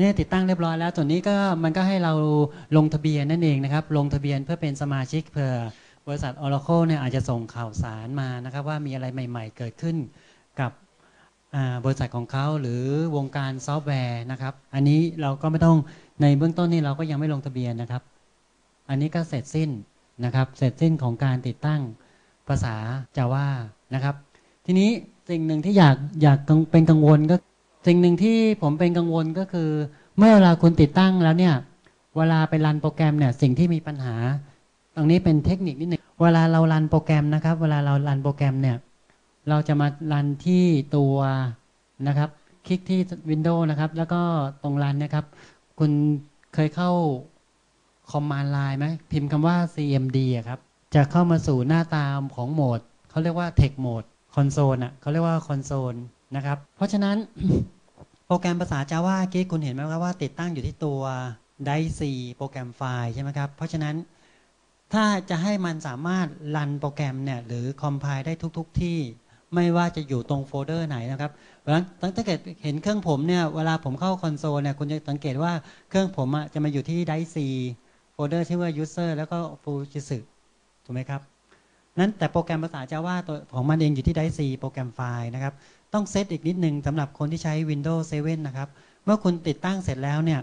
เนี่ยติดตั้งเรียบร้อยแล้วส่วนนี้ก็มันก็ให้เราลงทะเบียนนั่นเองนะครับ ลงทะเบียนเพื่อเป็นสมาชิกเพื่อบริษัท Oracle เนี่ยอาจจะส่งข่าวสารมานะครับ ว่ามีอะไรใหม่ ๆ เกิดขึ้นกับบริษัทของเขาหรือวงการซอฟต์แวร์นะครับ อันนี้เราก็ไม่ต้องในเบื้องต้นนี่เราก็ยังไม่ลงทะเบียนนะครับ อันนี้ก็เสร็จสิ้นนะครับ เสร็จสิ้นของการติดตั้งภาษาจาว่านะครับ ทีนี้สิ่งหนึ่งที่อยากอยากเป็นกังวลก็ สิ่งหนึ่งที่ผมเป็นกังวลก็คือ เมื่อเวลาคุณติดตั้งแล้วเนี่ย เวลาไปรันโปรแกรมเนี่ยสิ่งที่มีปัญหา ตรงนี้เป็นเทคนิคนิดหนึ่งเวลาเรารันโปรแกรมนะครับ เวลาเรารันโปรแกรมเนี่ย เราจะมารันที่ตัวนะครับ คลิกที่ Windows นะครับ แล้วก็ตรงรันนะครับ คุณเคยเข้าคอมมานด์ไลน์ไหมพิมพ์คำว่า cmd อะครับ จะเข้ามาสู่หน้าตามของโหมดเขาเรียกว่า text mode console อะเขาเรียกว่า console นะครับ เพราะฉะนั้นโปรแกรมภาษา Java กี้คุณเห็นไหมครับว่าติดตั้งอยู่ที่ตัว DICE โปรแกรมไฟล์ใช่ไหมครับ เพราะฉะนั้นถ้าจะให้มันสามารถรันโปรแกรมเนี่ยหรือคอมไพล์ได้ทุกๆทที่ไม่ว่าจะอยู่ตรงโฟลเดอร์ไหนนะครับเพราะฉะนั้นถ้าเกิดเห็นเครื่องผมเนี่ยเวลาผมเข้าคอนโซลเนี่ยคุณจะสังเกตว่าเครื่องผมจะมาอยู่ที่ไดซีโฟลเดอร์ชื่อว่า user แล้วก็ฟูจิสึถูกไหมครับนั้นแต่โปรแกรมภาษา Java ตัวของมันเองอยู่ที่ไดซีโปรแกรมไฟล์นะครับ ต้องเซตอีกนิดหนึ่งสำหรับคนที่ใช้ Windows 7 นะครับ เมื่อคุณติดตั้งเสร็จแล้วเนี่ย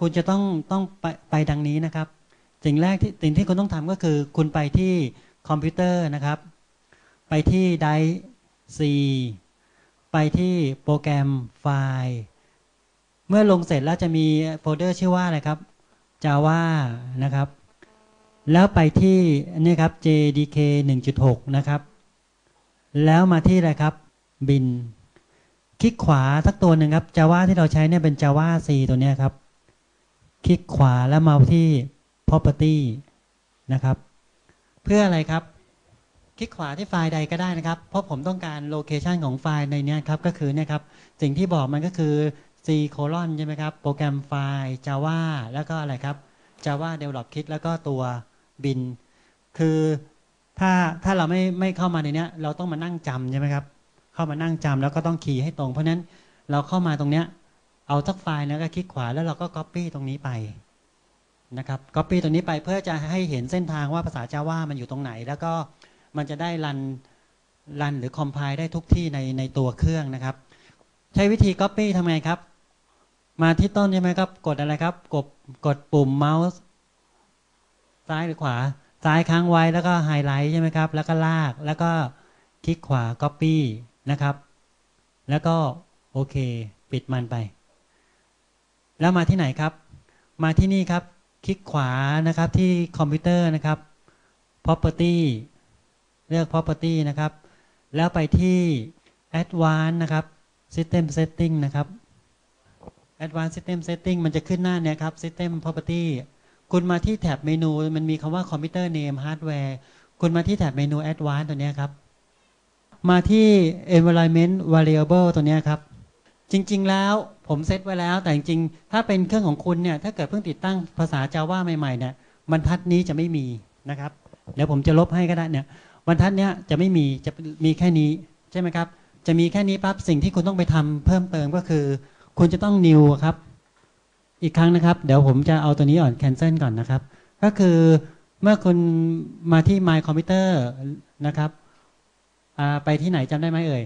คุณจะต้องต้องไปไปดังนี้นะครับ สิ่งแรกที่สิ่งที่คุณต้องทำก็คือ คุณไปที่คอมพิวเตอร์นะครับ ไปที่ได C ไปที่โปรแกรมไฟล์ เมื่อลงเสร็จแล้วจะมีโฟลเดอร์ชื่อว่าอะไรครับ Java นะครับ แล้วไปที่นี่ครับ JDK 1.6 นะครับ แล้วมาที่อะไรครับ บิน คลิกขวาสักตัวหนึ่งครับ Java ที่เราใช้เนี่ยเป็น Java C ตัวนี้ครับ คลิกขวาแล้วมาที่ property นะครับ เพื่ออะไรครับ คลิกขวาที่ไฟล์ใดก็ได้นะครับ เพราะผมต้องการโลเคชันของไฟล์ในนี้ครับ ก็คือเนี่ยครับ สิ่งที่บอกมันก็คือ C colon ใช่ไหมครับ โปรแกรมไฟล์ Java แล้วก็อะไรครับ Java develop kit แล้วก็ตัวบิน คือถ้าถ้าเราไม่ไม่เข้ามาในนี้เราต้องมานั่งจำใช่ไหมครับ เข้ามานั่งจำแล้วก็ต้องคีย์ให้ตรง เพราะนั้นเราเข้ามาตรงเนี้ย เอาทักไฟล์แล้วก็คลิกขวาแล้วเราก็ Copy ตรงนี้ไปนะครับ Copy ตรงนี้ไปเพื่อจะให้เห็นเส้นทางว่าภาษา Java มันอยู่ตรงไหน แล้วก็มันจะได้รันรันหรือคอมไพล์ได้ทุกที่ในในตัวเครื่องนะครับ ใช้วิธี Copy ทำไงครับ มาที่ต้นใช่ไหมครับ กดอะไรครับ กดกดปุ่มเมาส์ซ้ายหรือขวาซ้ายค้างไว้แล้วก็ไฮไลท์ใช่ไหมครับ แล้วก็ลากแล้วก็คลิกขวา Copy นะครับ แล้วก็โอเค ปิดมันไป แล้วมาที่ไหนครับ มาที่นี่ครับ คลิกขวานะครับที่คอมพิวเตอร์นะครับ property เลือก property นะครับ แล้วไปที่ advanced นะครับ system setting นะครับ advanced system setting มันจะขึ้นหน้าเนี่ยครับ system property คุณมาที่แท็บเมนู มันมีคำว่า computer name hardware คุณมาที่แท็บเมนู advanced ตัวนี้ครับ มาที่ environment variable ตัวนี้ครับ จริง ๆ แล้วผมเซตไว้แล้ว แต่จริงๆ ถ้าเป็นเครื่องของคุณเนี่ย ถ้าเกิดเพิ่งติดตั้งภาษา Java ใหม่ๆเนี่ยบรรทัดนี้จะไม่มีนะครับ เดี๋ยวผมจะลบให้ก็ได้เนี่ยบรรทัดเนี้ยจะไม่มี จะมีแค่นี้ใช่ไหมครับ จะมีแค่นี้ปั๊บสิ่งที่คุณต้องไปทำเพิ่มเติมก็คือ คุณจะต้อง new ครับ อีกครั้งนะครับ เดี๋ยวผมจะเอาตัวนี้อ่อน cancel ก่อนนะครับ ก็คือเมื่อคุณมาที่ my computer นะครับ ไปที่ไหนจำได้ไหมเอ่ย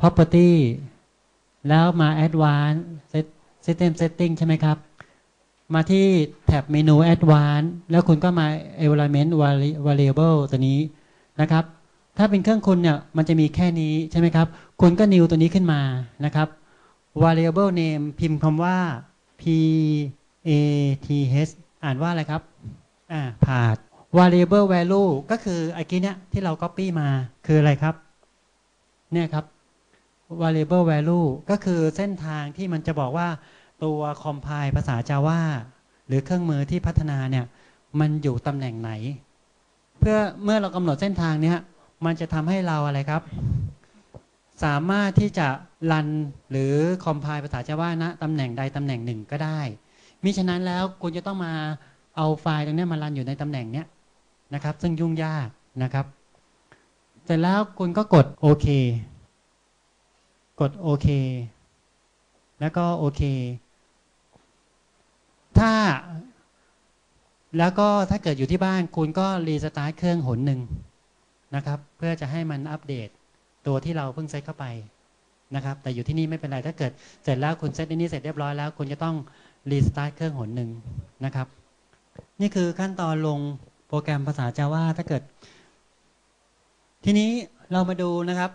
property แล้วมา advanced system setting ใช่ไหมครับ มาที่แท็บเมนู Advanced แล้วคุณก็มา Environment Variable ตัวนี้นะครับ ถ้าเป็นเครื่องคุณเนี่ย มันจะมีแค่นี้ใช่ไหมครับ คุณก็ new ตัวนี้ขึ้นมานะครับ variable name พิมพ์คำว่า p a t h อ่านว่าอะไรครับ อ่าผาด variable value ก็คือไอ้กี้เนี้ยที่เรา copy มาคืออะไรครับ เนี่ยครับ variable value ก็คือเส้นทางที่มันจะบอกว่าตัวคอมไพล์ภาษาจาว่าหรือเครื่องมือที่พัฒนาเนี่ย มันอยู่ตำแหน่งไหน เพื่อเมื่อเรากำหนดเส้นทางเนี้ย มันจะทำให้เราอะไรครับ สามารถที่จะรันหรือคอมไพล์ภาษาจาว่านะตำแหน่งใดตำแหน่งหนึ่งก็ได้มิฉะนั้นแล้วคุณจะต้องมาเอาไฟล์ตรงนี้มารันอยู่ในตำแหน่งเนี้ย นะครับ ซึ่งยุ่งยากนะครับ เสร็จแล้วคุณก็กดโอเค กดโอเค แล้วก็โอเค ถ้า แล้วก็ถ้าเกิดอยู่ที่บ้านคุณก็รีสตาร์ทเครื่องหนหนึ่งนะครับ เพื่อจะให้มันอัปเดตตัวที่เราเพิ่งเซตเข้าไปนะครับ แต่อยู่ที่นี่ไม่เป็นไรถ้าเกิดเสร็จแล้วคุณเซตในี้เสร็จเรียบร้อยแล้ว คุณจะต้องรีสตาร์ทเครื่องหนหนึ่งนะครับ นี่คือขั้นตอนลง โปรแกรมภาษา Java ถ้าเกิด ทีนี้เรามาดูนะครับ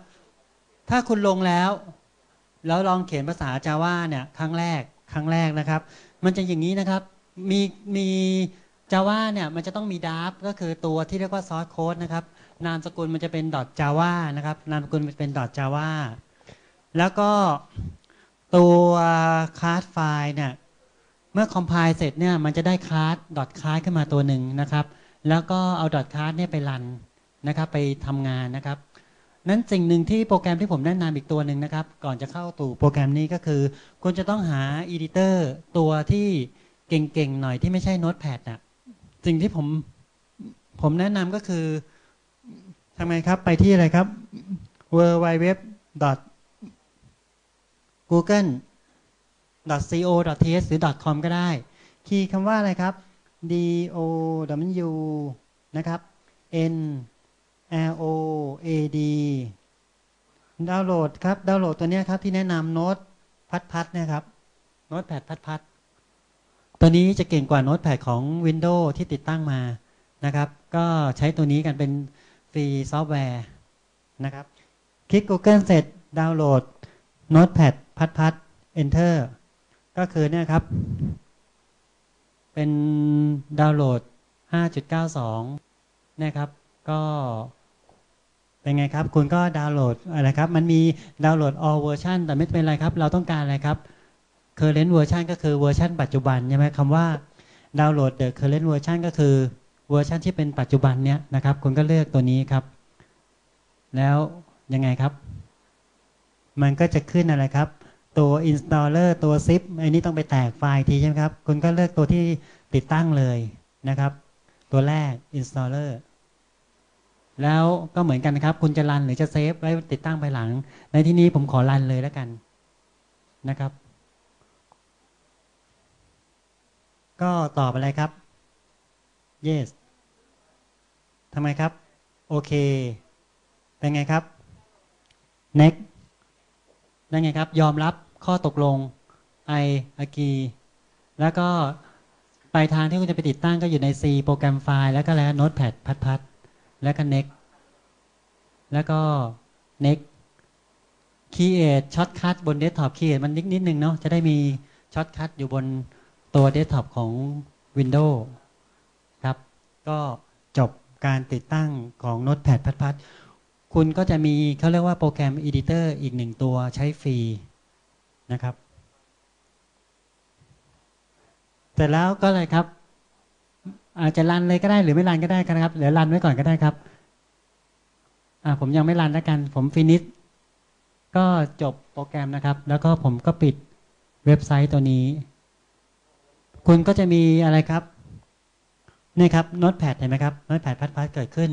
ถ้าคุณลงแล้ว แล้วลองเขียนภาษา Java เนี่ยครั้งแรก ครั้งแรกนะครับ มันจะอย่างนี้นะครับ มีมี Java เนี่ยมันจะต้องมี DAP ก็คือตัวที่เรียกว่า source code นะครับ นามสกุลมันจะเป็น .java นะครับ นามสกุลมันเป็น .java แล้วก็ตัวค a s ไฟล์เนี่ย เมื่อ compile เสร็จเนี่ย มันจะได้ class dot class ขึ้นมาตัวหนึ่งนะครับ แล้วก็เอา dot class เนี่ยไปรันนะครับ ไปทำงานนะครับ นั้นสิ่งหนึ่งที่โปรแกรมที่ผมแนะนำอีกตัวหนึ่งนะครับ ก่อนจะเข้าตู่โปรแกรมนี้ก็คือคุณจะต้องหา editor ตัวที่เก่งๆหน่อยที่ไม่ใช่ Notepad น่ะสิ่งที่ผมผมแนะนำก็คือทำไงครับไปที่อะไรครับ w w w google co th หรือ com ก็ได้ คีย์คำว่าอะไรครับ d o w นะครับ n l o a d ดาวน์โหลดครับ ดาวน์โหลดตัวนี้ครับที่แนะนำโน้ตพัดพัดนี่ยครับโน้ตแพดพัดพัดตัวนี้จะเก่งกว่าโน้ตแพดของ Windows ที่ติดตั้งมานะครับ ก็ใช้ตัวนี้กันเป็นฟรีซอฟต์แวร์นะครับ คลิก Google เสร็จดาวน์โหลดโน้ตแพดพัดพัด Enter ก็คือเนี่ยครับ เป็นดาวน์โหลด 5.92 นะครับ ก็เป็นไงครับ คุณก็ดาวน์โหลดอะไรครับ มันมีดาวน์โหลด all version แต่ไม่เป็นไรครับ เราต้องการอะไรครับ current version ก็คือเวอร์ชันปัจจุบันใช่ไหมคำว่าดาวน์โหลด the current version ก็คือเวอร์ชันที่เป็นปัจจุบันเนี้ยนะครับ คุณก็เลือกตัวนี้ครับ แล้วยังไงครับ มันก็จะขึ้นอะไรครับ ตัว installer ตัว zip อันนี้ต้องไปแตกไฟล์ทีใช่ไหมครับ คุณก็เลือกตัวที่ติดตั้งเลยนะครับ ตัวแรก installer แล้วก็เหมือนกันนะครับ คุณจะรันหรือจะเซฟไว้ติดตั้งภายหลัง ในที่นี้ผมขอรันเลยแล้วกันนะครับ ก็ตอบอะไรครับ yes ทำไมครับ โอเค เป็นไงครับ next ได้ไงครับ ยอมรับข้อตกลง I agree แล้วก็ปลายทางที่คุณจะไปติดตั้งก็อยู่ใน C โปรแกรมไฟล์ แล้วก็แล้ว Notepad พัดพัดแล้วก็ next แล้วก็ next create shortcut บน desktop create มันนิดนิดนึงเนาะจะได้มี shortcut อยู่บนตัว desktop ของ Windows ครับ ก็จบการติดตั้งของ Notepad พัดพัด คุณก็จะมีเขาเรียกว่าโปรแกรม Editor อีกหนึ่งตัวใช้ฟรีนะครับเสร็จแล้วก็เลยครับ อาจจะรันเลยก็ได้หรือไม่รันก็ได้ครับเดี๋ยวรันไว้ก่อนก็ได้ครับอ่าผมยังไม่รันแล้วกัน ผมฟินิชก็จบโปรแกรมนะครับ แล้วก็ผมก็ปิดเว็บไซต์ตัวนี้ คุณก็จะมีอะไรครับ นี่ครับโน้ตแพดเห็นไหมครับโน้ตแพดพัดพัดเกิดขึ้น